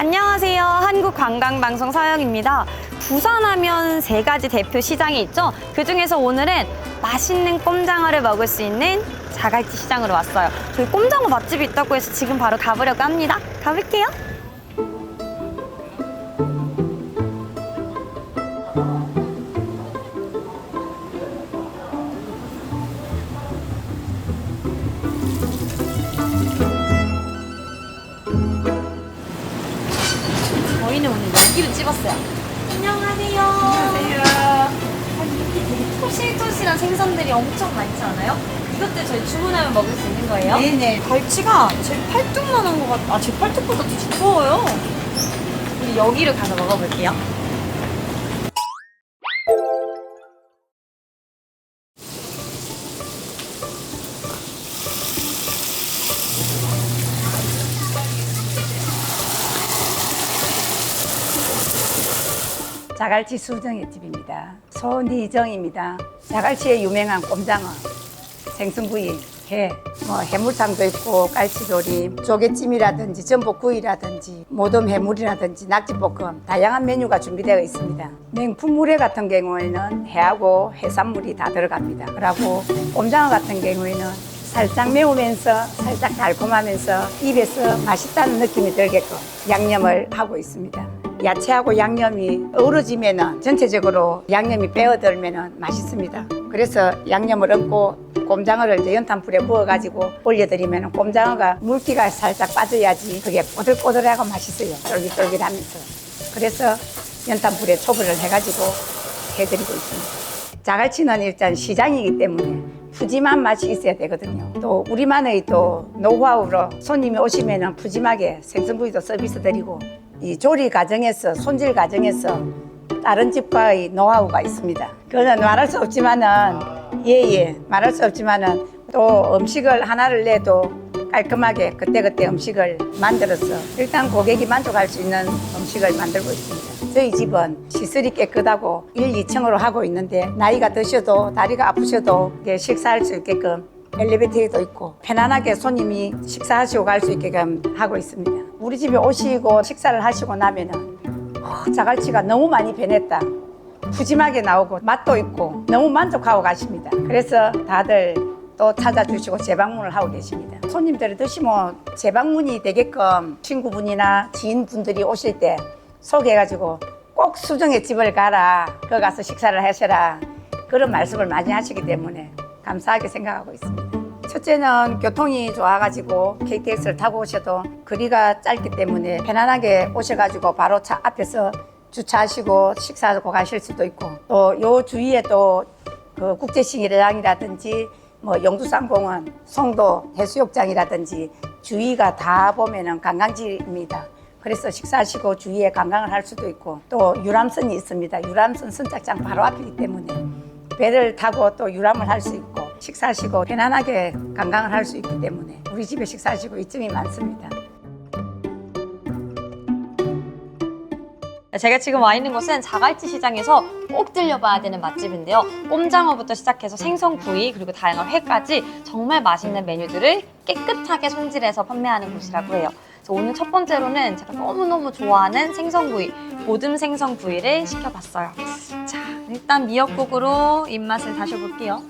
안녕하세요. 한국관광방송 서영입니다. 부산하면 세 가지 대표 시장이 있죠. 그 중에서 오늘은 맛있는 꼼장어를 먹을 수 있는 자갈치 시장으로 왔어요. 저희 꼼장어 맛집이 있다고 해서 지금 바로 가보려고 합니다. 가볼게요. 생선들이 엄청 많지 않아요? 이것들 저희 주문하면 먹을 수 있는 거예요? 네네. 갈치가 제 팔뚝만 한 것 같아. 아, 제 팔뚝보다 더 두꺼워요. 우리 여기를 가서 먹어볼게요. 자갈치 수정의 집입니다. 손희정입니다. 자갈치에 유명한 꼼장어, 생선구이, 회, 뭐 해물탕도 있고 깔치조림, 조개찜이라든지 전복구이라든지 모듬 해물이라든지 낙지볶음 다양한 메뉴가 준비되어 있습니다. 냉품 물회 같은 경우에는 회하고 해산물이 다 들어갑니다. 그리고 꼼장어 같은 경우에는 살짝 매우면서 살짝 달콤하면서 입에서 맛있다는 느낌이 들게끔 양념을 하고 있습니다. 야채하고 양념이 어우러지면은 전체적으로 양념이 빼어들면은 맛있습니다. 그래서 양념을 얹고 꼼장어를 이제 연탄불에 부어가지고 올려드리면 꼼장어가 물기가 살짝 빠져야지 그게 꼬들꼬들하고 맛있어요. 쫄깃쫄깃하면서. 그래서 연탄불에 초벌을 해가지고 해드리고 있습니다. 자갈치는 일단 시장이기 때문에 푸짐한 맛이 있어야 되거든요. 또 우리만의 또 노하우로 손님이 오시면은 푸짐하게 생선구이도 서비스 드리고 이 조리 과정에서 손질 과정에서 다른 집과의 노하우가 있습니다. 그거는 말할 수 없지만은 예예 말할 수 없지만은 또 음식을 하나를 내도 깔끔하게 그때그때 음식을 만들어서 일단 고객이 만족할 수 있는 음식을 만들고 있습니다. 저희 집은 시설이 깨끗하고 1, 2층으로 하고 있는데 나이가 드셔도 다리가 아프셔도 식사할 수 있게끔 엘리베이터도 있고 편안하게 손님이 식사하시고 갈 수 있게끔 하고 있습니다. 우리 집에 오시고 식사를 하시고 나면은 어, 자갈치가 너무 많이 변했다. 푸짐하게 나오고 맛도 있고 너무 만족하고 가십니다. 그래서 다들 또 찾아주시고 재방문을 하고 계십니다. 손님들이 드시면 재방문이 되게끔 친구분이나 지인분들이 오실 때 소개해가지고 꼭 수정의 집을 가라. 거 가서 식사를 하셔라. 그런 말씀을 많이 하시기 때문에 감사하게 생각하고 있습니다. 첫째는 교통이 좋아가지고 KTX를 타고 오셔도 거리가 짧기 때문에 편안하게 오셔가지고 바로 차 앞에서 주차하시고 식사하고 가실 수도 있고 또 요 주위에 또 그 국제시장이라든지 뭐 영두산공원, 송도 해수욕장이라든지 주위가 다 보면은 관광지입니다. 그래서 식사하시고 주위에 관광을 할 수도 있고 또 유람선이 있습니다. 유람선 선착장 바로 앞이기 때문에 배를 타고 또 유람을 할 수 있고 식사하시고 편안하게 관광을 할 수 있기 때문에 우리 집에 식사하시고 이점이 많습니다. 제가 지금 와 있는 곳은 자갈치 시장에서 꼭 들려봐야 되는 맛집인데요. 꼼장어부터 시작해서 생선구이 그리고 다양한 회까지 정말 맛있는 메뉴들을 깨끗하게 손질해서 판매하는 곳이라고 해요. 그래서 오늘 첫 번째로는 제가 너무너무 좋아하는 생선구이, 모듬 생선구이를 시켜봤어요. 자, 일단 미역국으로 입맛을 다셔볼게요.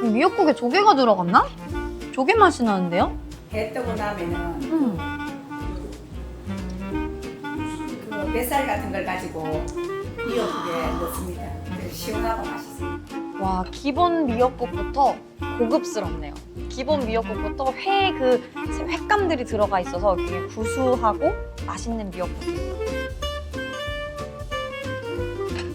음, 미역국에 조개가 들어갔나? 조개 맛이 나는데요? 배 뜨고 나면은 음. 그 뱃살 같은 걸 가지고 미역국에 넣습니다. 시원하고 맛있어요. 와 기본 미역국부터 고급스럽네요. 기본 미역국부터 회그 횟감들이 들어가 있어서 되게 구수하고 맛있는 미역국이에요.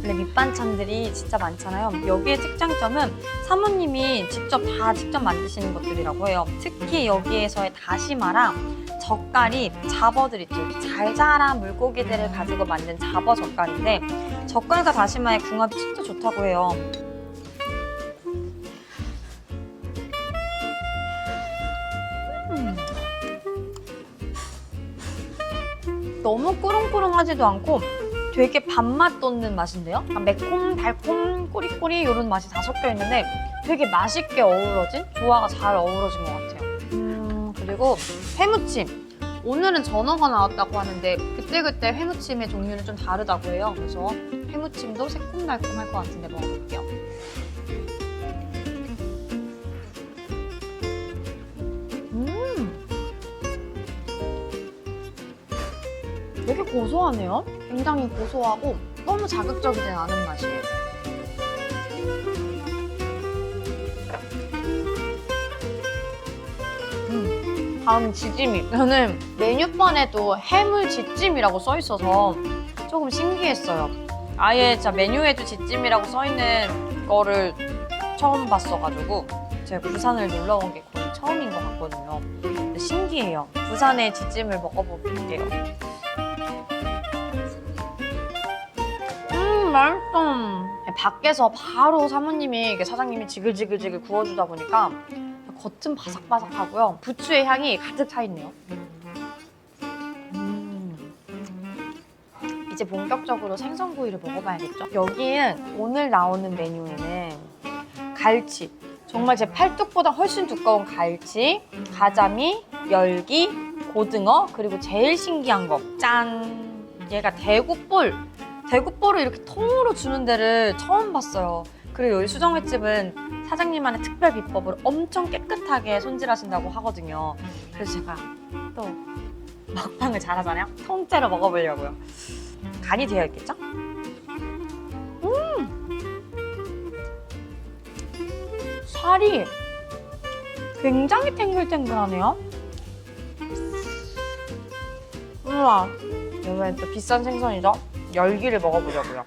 원래 밑반찬들이 진짜 많잖아요. 여기의 특장점은 사모님이 직접 다 직접 만드시는 것들이라고 해요. 특히 여기에서의 다시마랑 젓갈이 잡어들 있죠. 잘 자란 물고기들을 가지고 만든 잡어 젓갈인데 젓갈과 다시마의 궁합이 진짜 좋다고 해요. 너무 꾸렁꾸렁하지도 않고 되게 밥맛 돋는 맛인데요? 매콤, 달콤, 꼬리꼬리 이런 맛이 다 섞여 있는데 되게 맛있게 어우러진, 조화가 잘 어우러진 것 같아요. 음, 그리고 회무침. 오늘은 전어가 나왔다고 하는데 그때그때 회무침의 종류는 좀 다르다고 해요. 그래서 회무침도 새콤달콤할 것 같은데 먹어볼게요. 고소하네요. 굉장히 고소하고 너무 자극적이진 않은 맛이에요. 음, 다음 지짐이. 저는 메뉴판에도 해물 지짐이라고 써 있어서 조금 신기했어요. 아예 진짜 메뉴에도 지짐이라고 써 있는 거를 처음 봤어가지고 제가 부산을 놀러 온 게 거의 처음인 것 같거든요. 신기해요. 부산의 지짐을 먹어볼게요. 음, 맛있어. 밖에서 바로 사모님이 사장님이 지글지글지글 구워주다 보니까 겉은 바삭바삭하고요. 부추의 향이 가득 차 있네요. 음. 이제 본격적으로 생선구이를 먹어봐야겠죠? 여기는 오늘 나오는 메뉴에는 갈치, 정말 제 팔뚝보다 훨씬 두꺼운 갈치, 가자미, 열기, 고등어, 그리고 제일 신기한 거, 짠! 얘가 대구볼. 대구볼을 이렇게 통으로 주는 데를 처음 봤어요. 그리고 여기 수정횟집은 사장님만의 특별 비법으로 엄청 깨끗하게 손질하신다고 하거든요. 그래서 제가 또 먹방을 잘하잖아요. 통째로 먹어보려고요. 간이 되어 있겠죠? 음! 살이 굉장히 탱글탱글하네요. 우와, 이번엔 또 비싼 생선이죠? 열기를 먹어보려고요.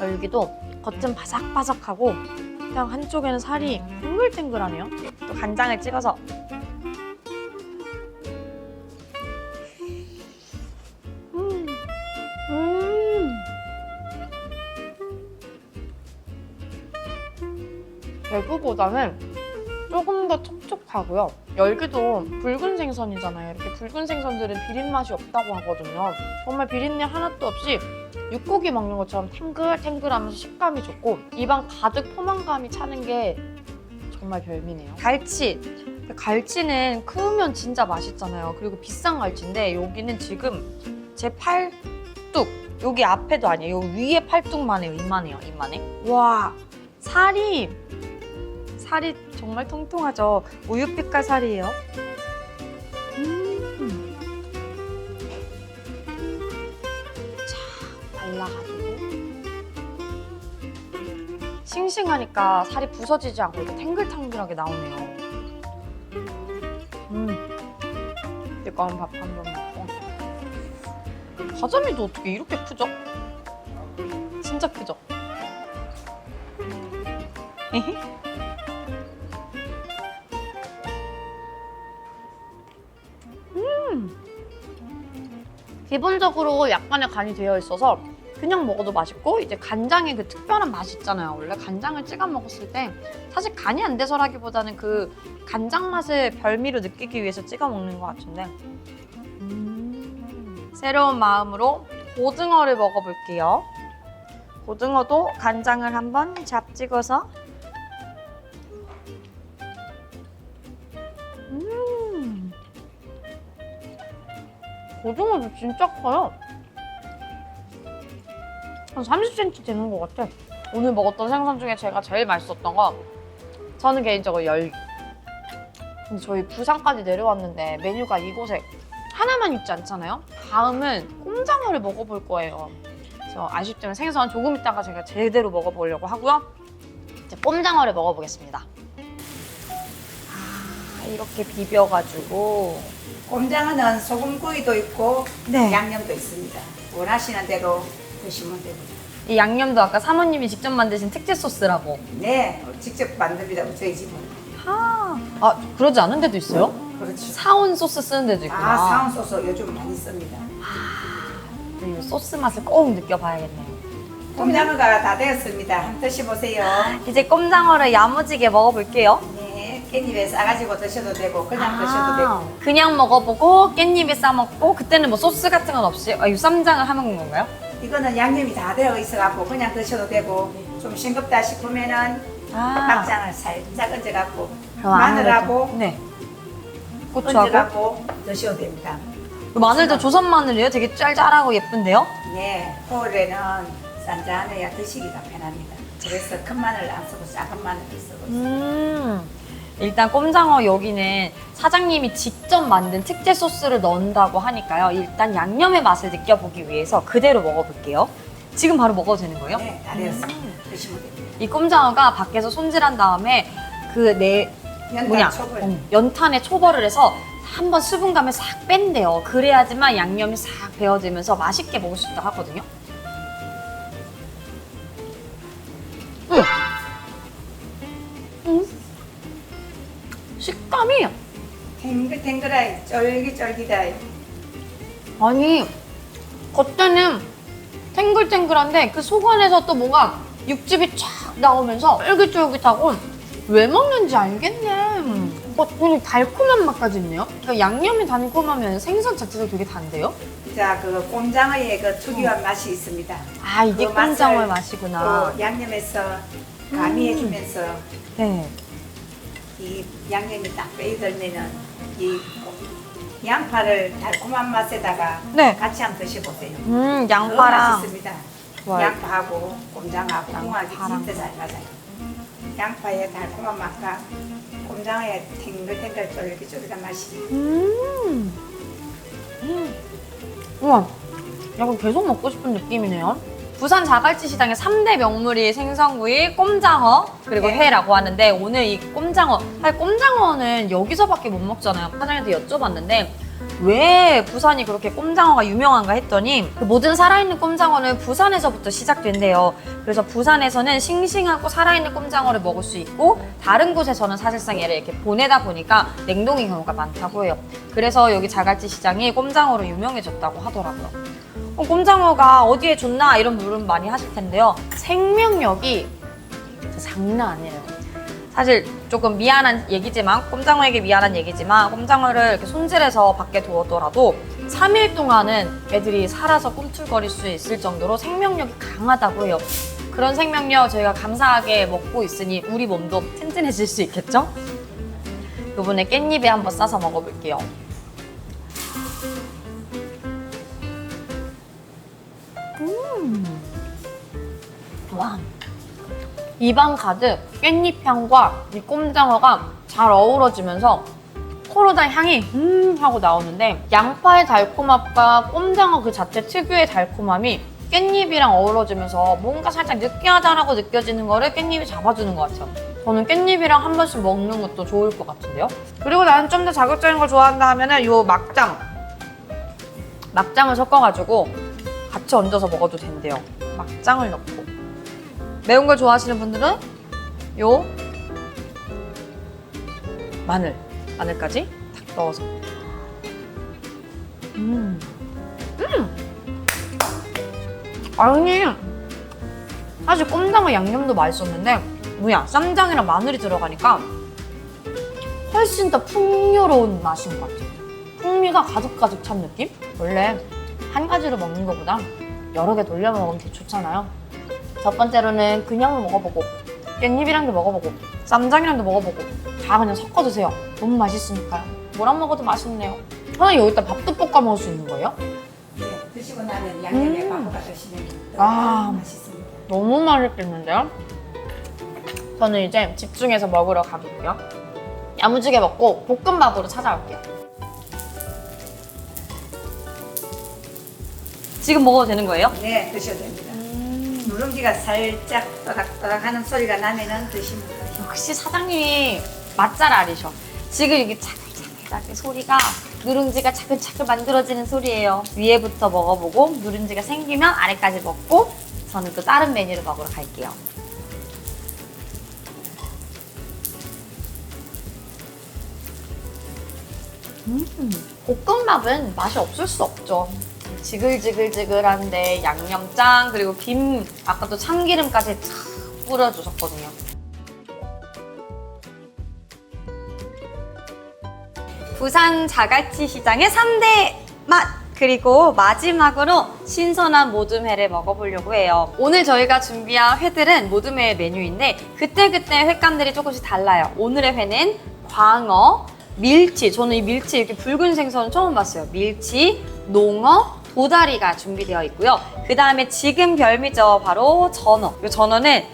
열기도 겉은 바삭바삭하고 그냥 한쪽에는 살이 탱글탱글하네요. 또 간장을 찍어서 음, 음. 대구보다는 조금 더 촉촉하고요. 열기도 붉은 생선이잖아요. 이렇게 붉은 생선들은 비린 맛이 없다고 하거든요. 정말 비린내 하나도 없이 육고기 먹는 것처럼 탱글탱글하면서 식감이 좋고 입안 가득 포만감이 차는 게 정말 별미네요. 갈치. 갈치는 크면 진짜 맛있잖아요. 그리고 비싼 갈치인데 여기는 지금 제 팔뚝 여기 앞에도 아니에요. 여기 위에 팔뚝만 해요. 이만해요. 이만해. 와 살이 살이 정말 통통하죠. 우유빛깔 살이에요. 싱싱하니까 살이 부서지지 않고 이렇게 탱글탱글하게 나오네요. 음. 뜨거운 밥 한 번 먹고. 가자미도 어떻게 이렇게 크죠? 진짜 크죠? 기본적으로 약간의 간이 되어 있어서 그냥 먹어도 맛있고 이제 간장의 그 특별한 맛이 있잖아요. 원래 간장을 찍어 먹었을 때 사실 간이 안 돼서라기보다는 그 간장 맛을 별미로 느끼기 위해서 찍어 먹는 것 같은데 음. 새로운 마음으로 고등어를 먹어볼게요. 고등어도 간장을 한번 잡 찍어서 음. 고등어도 진짜 커요. 한 30cm 되는 것 같아. 오늘 먹었던 생선 중에 제가 제일 맛있었던 거 저는 개인적으로 열기. 근데 저희 부산까지 내려왔는데 메뉴가 이곳에 하나만 있지 않잖아요? 다음은 꼼장어를 먹어볼 거예요. 그래서 아쉽지만 생선 조금 있다가 제가 제대로 먹어보려고 하고요. 이제 꼼장어를 먹어보겠습니다. 아, 이렇게 비벼가지고 꼼장어는 소금구이도 있고 네. 양념도 있습니다. 원하시는 대로 드시면 됩니다. 이 양념도 아까 사모님이 직접 만드신 특제 소스라고. 네, 직접 만듭니다. 저희 집은. 아, 아 그러지 않은 데도 있어요? 그렇죠. 사온 소스 쓰는 데도 있구나. 아, 사원 소스 요즘 많이 씁니다. 이 소스 맛을 꼭 느껴봐야겠네요. 꼼장어가 다 되었습니다. 한번 드셔보세요. 이제 꼼장어를 야무지게 먹어볼게요. 네, 깻잎에 싸가지고 드셔도 되고 그냥 아, 드셔도 되고. 그냥 먹어보고 깻잎에 싸 먹고 그때는 뭐 소스 같은 건 없이 아, 육쌈장을 하는 건가요? 이거는 양념이 다 되어 있어갖고 그냥 드셔도 되고 좀 싱겁다 싶으면은 아, 막장을 살짝 얹어갖고 아무래도- 마늘하고 네. 고추하고 얹어갖고 드셔도 됩니다. 마늘도 조선 마늘이에요. 되게 짤짤하고 예쁜데요. 네, 겨울에는 짠짠해야 드시기가 편합니다. 그래서 큰 마늘 안 쓰고 작은 마늘을 쓰고 있어요. 음. 일단 꼼장어 여기는 사장님이 직접 만든 특제 소스를 넣는다고 하니까요. 일단 양념의 맛을 느껴보기 위해서 그대로 먹어볼게요. 지금 바로 먹어도 되는 거예요? 네, 다 되었습니다. 드시면 됩니다. 이 꼼장어가 밖에서 손질한 다음에 그내 뭐냐 연탄 초벌. 어, 연탄에 초벌을 해서 한번 수분감을 싹 뺀대요. 그래야지만 양념이 싹 배어지면서 맛있게 먹을 수 있다 하거든요. 식감이 탱글탱글하이 쫄깃쫄깃하이 아니 겉에는 탱글탱글한데 그 속 안에서 또 뭔가 육즙이 쫙 나오면서 쫄깃쫄깃하고 왜 먹는지 알겠네. 어, 오늘 달콤한 맛까지 있네요. 그러니까 양념이 달콤하면 생선 자체도 되게 단데요? 자, 그 꼼장어의 그 특유한 맛이 있습니다. 아 이게 그 꼼장어의 맛이구나. 또 양념에서 가미해주면서 네. 이 양념이 딱 빼들면은 이 양파를 달콤한 맛에다가 네. 같이 한번 드셔보세요. 음더 양파랑 맛있습니다. 좋아요. 양파하고 궁합이 양파랑. 진짜 잘 맞아요. 양파의 달콤한 맛과 꼼장어의 탱글탱글 쫄깃쫄깃한 맛이 음. 음. 우와, 약간 계속 먹고 싶은 느낌이네요. 부산 자갈치 시장의 3대 명물이 생선구이, 꼼장어, 그리고 네. 회라고 하는데 오늘 이 꼼장어, 사실 꼼장어는 여기서밖에 못 먹잖아요. 사장님한테 여쭤봤는데 왜 부산이 그렇게 꼼장어가 유명한가 했더니 그 모든 살아있는 꼼장어는 부산에서부터 시작된대요. 그래서 부산에서는 싱싱하고 살아있는 꼼장어를 먹을 수 있고 다른 곳에서는 사실상 얘를 이렇게 보내다 보니까 냉동인 경우가 많다고 해요. 그래서 여기 자갈치 시장이 꼼장어로 유명해졌다고 하더라고요. 어, 꼼장어가 어디에 좋나 이런 물음 많이 하실 텐데요. 생명력이 진짜 장난 아니에요. 사실 조금 미안한 얘기지만 꼼장어에게 미안한 얘기지만 꼼장어를 이렇게 손질해서 밖에 두었더라도 3일 동안은 애들이 살아서 꿈틀거릴 수 있을 정도로 생명력이 강하다고 해요. 그런 생명력 저희가 감사하게 먹고 있으니 우리 몸도 튼튼해질 수 있겠죠? 이번에 깻잎에 한번 싸서 먹어볼게요. 와. 입안 가득 깻잎 향과 이 꼼장어가 잘 어우러지면서 코로다 향이 음 하고 나오는데 양파의 달콤함과 꼼장어 그 자체 특유의 달콤함이 깻잎이랑 어우러지면서 뭔가 살짝 느끼하다라고 느껴지는 거를 깻잎이 잡아주는 것 같아요. 저는 깻잎이랑 한 번씩 먹는 것도 좋을 것 같은데요. 그리고 나는 좀 더 자극적인 걸 좋아한다 하면은 요 막장 막장을 섞어가지고 같이 얹어서 먹어도 된대요. 막장을 넣고 매운 걸 좋아하시는 분들은 요 마늘 마늘까지 탁 넣어서 음. 음. 아니 사실 꼼장어 양념도 맛있었는데 뭐야 쌈장이랑 마늘이 들어가니까 훨씬 더 풍요로운 맛인 것 같아요. 풍미가 가득가득 찬 느낌? 원래 한 가지로 먹는 것보다 여러 개 돌려 먹으면 되게 좋잖아요. 첫 번째로는 그냥 먹어보고 깻잎이랑도 먹어보고 쌈장이랑도 먹어보고 다 그냥 섞어 드세요. 너무 맛있으니까요. 뭐랑 먹어도 맛있네요. 하나 여기다 밥도 볶아 먹을 수 있는 거예요? 네, 드시고 나면 양념에 음. 밥을 드시면 더 아. 맛있습니다. 너무 맛있겠는데요? 저는 이제 집중해서 먹으러 가볼게요. 야무지게 먹고 볶음밥으로 찾아올게요. 지금 먹어도 되는 거예요? 네, 드셔도 됩니다. 음. 누룽지가 살짝 또닥또닥하는 소리가 나면은 드시면 돼요. 역시 사장님이 맛잘 알이셔. 지금 이게 차글차글하게 소리가 누룽지가 차글차글 만들어지는 소리예요. 위에부터 먹어보고 누룽지가 생기면 아래까지 먹고 저는 또 다른 메뉴를 먹으러 갈게요. 음, 볶음밥은 맛이 없을 수 없죠. 지글지글지글한데 양념장 그리고 김 아까 또 참기름까지 쫙 뿌려주셨거든요. 부산 자갈치 시장의 3대 맛! 그리고 마지막으로 신선한 모둠회를 먹어보려고 해요. 오늘 저희가 준비한 회들은 모둠회 메뉴인데 그때그때 횟감들이 조금씩 달라요. 오늘의 회는 광어, 밀치. 저는 이 밀치 이렇게 붉은 생선은 처음 봤어요. 밀치, 농어, 도다리가 준비되어 있고요. 그 다음에 지금 별미죠. 바로 전어. 이 전어는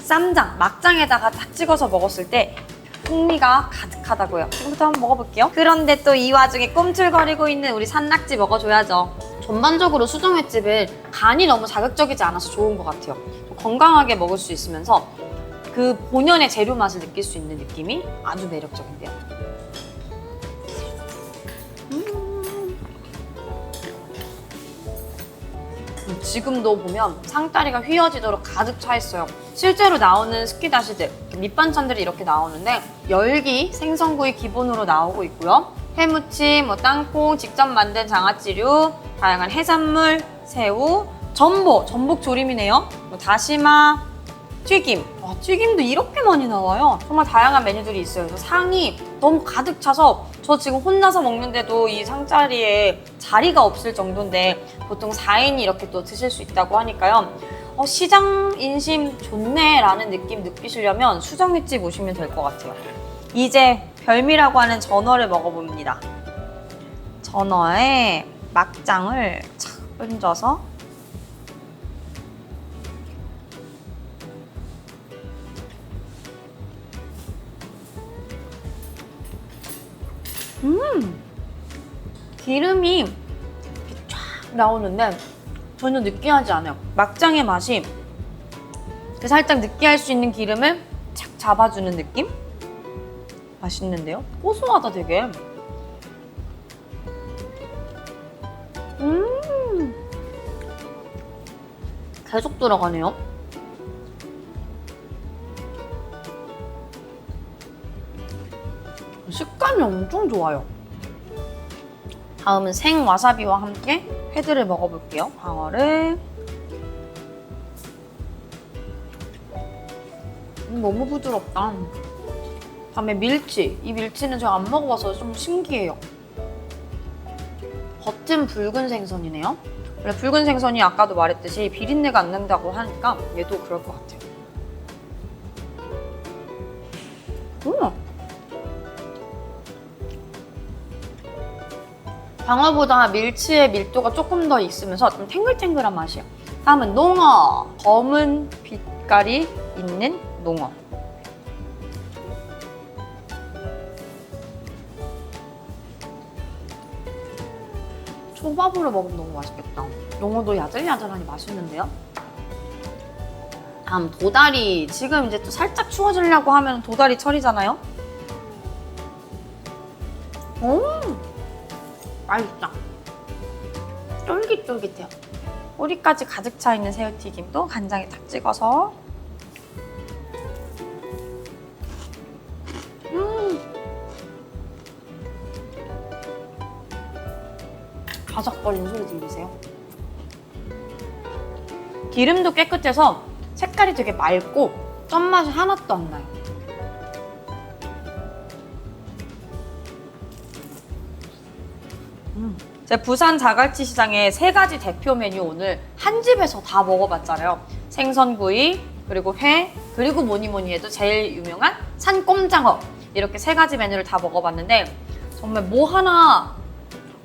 쌈장, 막장에다가 딱 찍어서 먹었을 때 풍미가 가득하다고요. 지금부터 한번 먹어볼게요. 그런데 또 이 와중에 꿈틀거리고 있는 우리 산낙지 먹어줘야죠. 전반적으로 수정횟집은 간이 너무 자극적이지 않아서 좋은 것 같아요. 건강하게 먹을 수 있으면서 그 본연의 재료 맛을 느낄 수 있는 느낌이 아주 매력적인데요. 지금도 보면 상다리가 휘어지도록 가득 차 있어요. 실제로 나오는 스키다시들, 밑반찬들이 이렇게 나오는데 열기, 생선구이 기본으로 나오고 있고요. 해무침, 뭐 땅콩, 직접 만든 장아찌류, 다양한 해산물, 새우, 전복, 전복 조림이네요. 뭐 다시마, 튀김. 와, 튀김도 이렇게 많이 나와요. 정말 다양한 메뉴들이 있어요. 그래서 상이 너무 가득 차서 저 지금 혼자서 먹는데도 이 상자리에 자리가 없을 정도인데 보통 4인이 이렇게 또 드실 수 있다고 하니까요. 어, 시장 인심 좋네라는 느낌 느끼시려면 수정횟집 오시면 될 것 같아요. 이제 별미라고 하는 전어를 먹어봅니다. 전어에 막장을 착 얹어서 기름이 쫙 나오는데 전혀 느끼하지 않아요. 막장의 맛이 그 살짝 느끼할 수 있는 기름을 착 잡아주는 느낌? 맛있는데요? 고소하다 되게. 음. 계속 들어가네요. 식감이 엄청 좋아요. 다음은 생 와사비와 함께 회들을 먹어볼게요. 방어를. 음, 너무 부드럽다. 다음에 밀치. 이 밀치는 제가 안 먹어봐서 좀 신기해요. 겉은 붉은 생선이네요. 원래 붉은 생선이 아까도 말했듯이 비린내가 안 난다고 하니까 얘도 그럴 것 같아요. 방어보다 밀치의 밀도가 조금 더 있으면서 좀 탱글탱글한 맛이에요. 다음은 농어. 검은 빛깔이 있는 농어. 초밥으로 먹으면 너무 맛있겠다. 농어도 야들야들하니 맛있는데요? 다음 도다리. 지금 이제 또 살짝 추워지려고 하면 도다리 철이잖아요? 오! 맛있다. 쫄깃쫄깃해요. 꼬리까지 가득 차 있는 새우튀김도 간장에 탁 찍어서. 음. 바삭거리는 소리 들리세요? 기름도 깨끗해서 색깔이 되게 맑고 쩐맛이 하나도 안 나요. 부산 자갈치 시장의 세 가지 대표 메뉴 오늘 한 집에서 다 먹어봤잖아요. 생선구이, 그리고 회, 그리고 뭐니 뭐니 해도 제일 유명한 산꼼장어. 이렇게 세 가지 메뉴를 다 먹어봤는데 정말 뭐 하나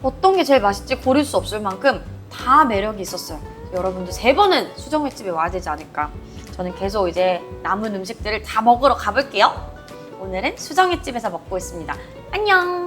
어떤 게 제일 맛있지 고를 수 없을 만큼 다 매력이 있었어요. 여러분도 세 번은 수정횟집에 와야 되지 않을까. 저는 계속 이제 남은 음식들을 다 먹으러 가볼게요. 오늘은 수정횟집에서 먹고 있습니다. 안녕!